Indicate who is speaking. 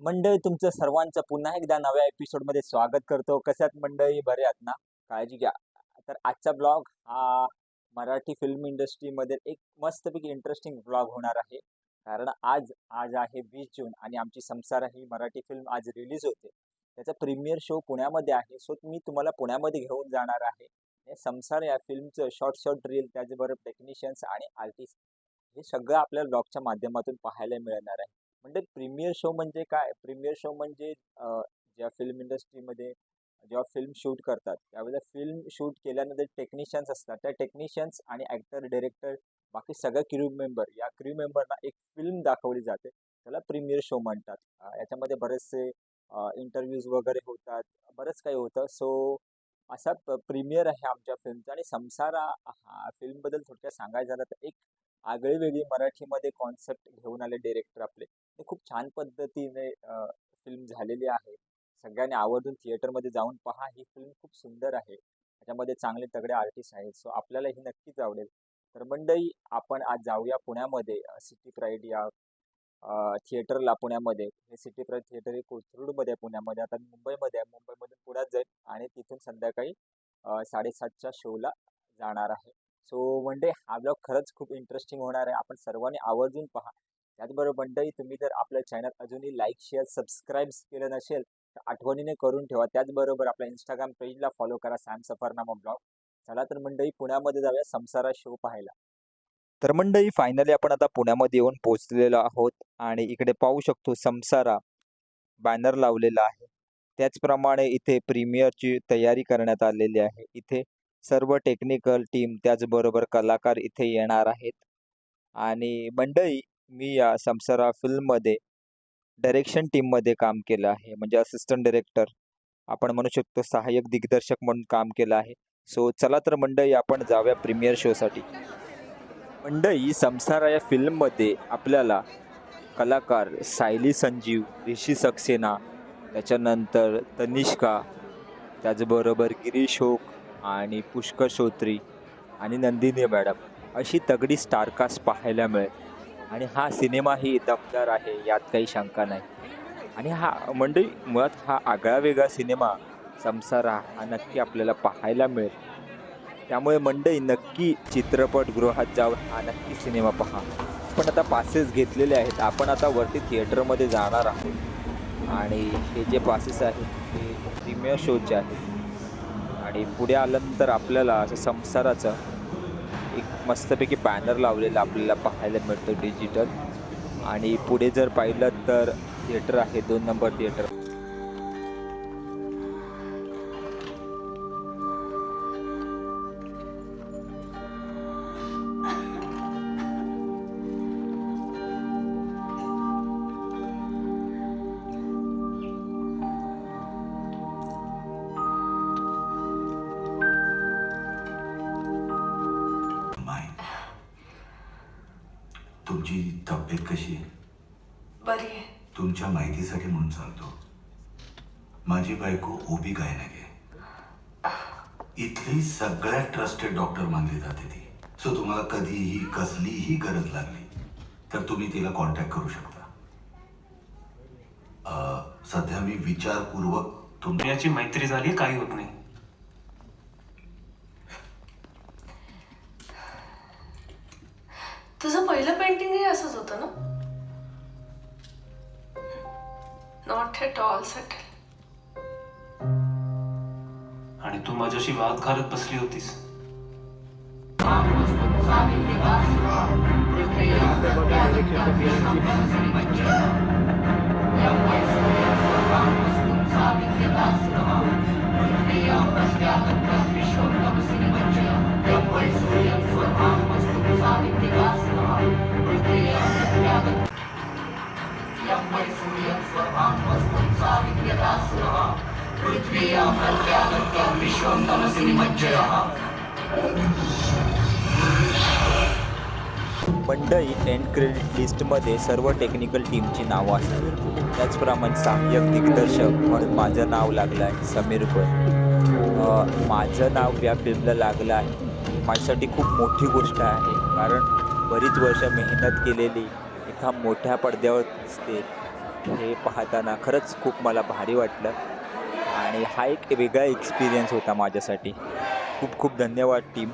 Speaker 1: मंडळी तुमचं सर्वांचं पुन्हा एकदा नव्या एपिसोडमध्ये स्वागत करतो. कशात मंडळी? बरे आहात ना? काळजी घ्या. तर आजचा ब्लॉग हा मराठी फिल्म इंडस्ट्रीमध्ये एक मस्तपैकी इंटरेस्टिंग ब्लॉग होणार आहे. कारण आज आज आहे वीस जून आणि आमची संसार ही मराठी फिल्म आज रिलीज होते. त्याचा प्रीमियर शो पुण्यामध्ये आहे. सो मी तुम्हाला पुण्यामध्ये घेऊन जाणार आहे. हे संसार या फिल्मचं शॉर्ट शॉर्ट रील त्याचबरोबर टेक्निशियन्स आणि आर्टिस्ट हे सगळं आपल्याला ब्लॉगच्या माध्यमातून पाहायला मिळणार आहे. म्हणजे प्रीमियर शो म्हणजे काय? प्रीमियर शो म्हणजे ज्या फिल्म इंडस्ट्रीमध्ये जेव्हा फिल्म शूट करतात त्यावेळेला फिल्म शूट केल्यानंतर टेक्निशियन्स असतात. त्या टेक्निशियन्स आणि ॲक्टर डिरेक्टर बाकी सगळ्या क्रू मेंबर या क्रू मेंबरना एक फिल्म दाखवली जाते. त्याला प्रीमियर शो म्हणतात. याच्यामध्ये बरेचसे इंटरव्ह्यूज वगैरे होतात. बरंच काही होतं. सो असा प्रीमियर आहे आमच्या फिल्मचा आणि संसारा हा फिल्मबद्दल थोडक्यात सांगायचं झालं तर एक आगळी वेगळी मराठीमध्ये कॉन्सेप्ट घेऊन आले डिरेक्टर आपले. ते खूप छान पद्धतीने फिल्म झालेली आहे. सगळ्यांनी आवर्जून थिएटरमध्ये जाऊन पहा. ही फिल्म खूप सुंदर आहे. त्याच्यामध्ये चांगले तगडे आर्टिस्ट आहेत. सो आपल्याला ही नक्कीच आवडेल. तर मंडळी आपण आज जाऊया पुण्यामध्ये सिटी प्राईड या थिएटरला पुण्यामध्ये. हे सिटी प्राईड थिएटर हे कोथरूडमध्ये आहे पुण्यामध्ये. आता मुंबईमध्ये आहे. मुंबईमधून पुण्यात जाईल आणि तिथून संध्याकाळी साडेसातच्या शोला जाणार आहे. सो म्हणजे हा ब्लॉग खरंच खूप इंटरेस्टिंग होणार आहे. आपण सर्वांनी आवर्जून पहा. त्याचबरोबर मंडळी तुम्ही जर आपलं चॅनल अजूनही लाईक शेअर सबस्क्राईब केलं नसेल तर आठवणीने करून ठेवा. त्याचबरोबर आपल्या इंस्टाग्राम पेजला फॉलो करा सॅम सफरनामा ब्लॉग चला तर मंडळी पुण्यामध्ये जाऊया संसारा शो पाहायला. तर मंडळी फायनली आपण आता पुण्यामध्ये येऊन पोहोचलेलो आहोत आणि इकडे पाहू शकतो संसारा बॅनर लावलेला आहे. त्याचप्रमाणे इथे प्रीमियरची तयारी करण्यात आलेली आहे. इथे सर्व टेक्निकल टीम त्याचबरोबर कलाकार इथे येणार आहेत. आणि मंडळी मी या संसारा फिल्ममध्ये डायरेक्शन टीममध्ये काम केलं आहे. म्हणजे असिस्टंट डायरेक्टर आपण म्हणू शकतो सहाय्यक दिग्दर्शक म्हणून काम केलं आहे. सो चला तर मंडळी आपण जाऊया प्रीमियर शोसाठी मंडळी संसारा या फिल्ममध्ये आपल्याला कलाकार सायली संजीव ऋषी सक्सेना त्याच्यानंतर तनिष्का त्याचबरोबर गिरीश ओक आणि पुष्कर श्रोत्री आणि नंदिनी मॅडम अशी तगडी स्टारकास्ट पाहायला मिळेल आणि हा सिनेमाही दमदार आहे यात काही शंका नाही. आणि हा मंडळी मुळात हा आगळा वेगळा सिनेमा समसारा हा नक्की आपल्याला पाहायला मिळेल. त्यामुळे मंडळी नक्की चित्रपटगृहात जाऊन हा नक्की सिनेमा पहा. पण आता पासेस घेतलेले आहेत. आपण आता वरती थिएटरमध्ये जाणार आहोत. आणि हे जे पासेस आहेत ते प्रीमियर शोचे आहेत. आणि पुढे आल्यानंतर आपल्याला असं संसाराचं एक मस्तपैकी बॅनर लावलेलं आपल्याला पाहायला मिळतं डिजिटल आणि पुढे जर पाहिलं तर थिएटर आहे दोन नंबर थिएटर
Speaker 2: तुमची तब्येत कशी आहे?
Speaker 3: बरी आहे.
Speaker 2: तुमच्या माहितीसाठी म्हणून सांगतो. माझी बायको ओबी गायनक आहे. इथली सगळ्यात ट्रस्टेड डॉक्टर मानली जाते ती. सो तुम्हाला कधीही कसलीही गरज लागली तर तुम्ही तिला कॉन्टॅक्ट करू शकता. अं, सध्या मी विचारपूर्वक तुम
Speaker 4: याची मैत्री झाली काही होत नाही.
Speaker 3: तुझं पहिलं पेंटिंगही असंच होतं ना? नॉट एट ऑल सेटल
Speaker 4: आणि तू माझ्याशी वाद घालत बसली होतीस.
Speaker 1: मंडई एंड क्रेडिट लिस्टमध्ये सर्व टेक्निकल टीमची नावं असतात त्याचप्रमाणे सहाय्यक दिग्दर्शक म्हणून माझं नाव लागलं आहे समीर पण माझं नाव या फिल्मला लागलं आहे. माझ्यासाठी खूप मोठी गोष्ट आहे कारण बरीच वर्ष मेहनत केलेली सुद्धा मोठ्या पडद्यावर दिसते. हे पाहताना खरंच खूप मला भारी वाटलं. आणि हा एक वेगळा एक्सपिरियन्स होता माझ्यासाठी. खूप खूप धन्यवाद टीम